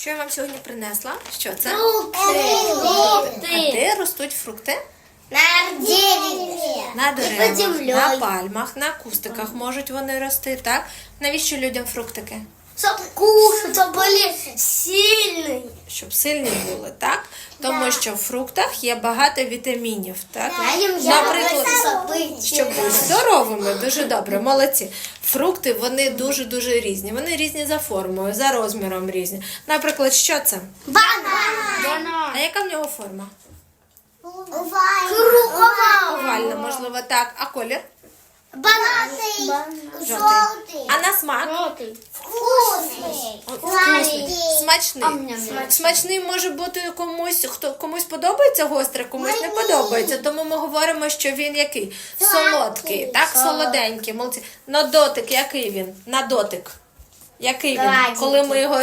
Що я вам сьогодні принесла? Що це? Фрукты. А де ростуть фрукти? На дереве. На під деревах, землею. на пальмах, на кустиках можуть вони рости, так? Навіщо людям фруктики? Чтоб кушать, чтобы были сильные. Щоб сильні були, так? Тому що в фруктах є багато вітамінів, так? Я Наприклад, щоб бути здоровими, дуже добре, молодці. Фрукти вони дуже дуже різні. Вони різні за формою, за розміром різні. Наприклад, що це? Банан. А яка в нього форма? Круговая. Овальна, можливо, так. А колір? Банан. Жовтий. А на смак? Вкусный. О, Вкусний, смачний. Смачний може бути комусь, хто комусь подобається гостре, комусь не подобається. Тому ми говоримо, що він який? Солодкий, так, солоденький. Молодці. На дотик, який він? На дотик. Який він? Коли ми його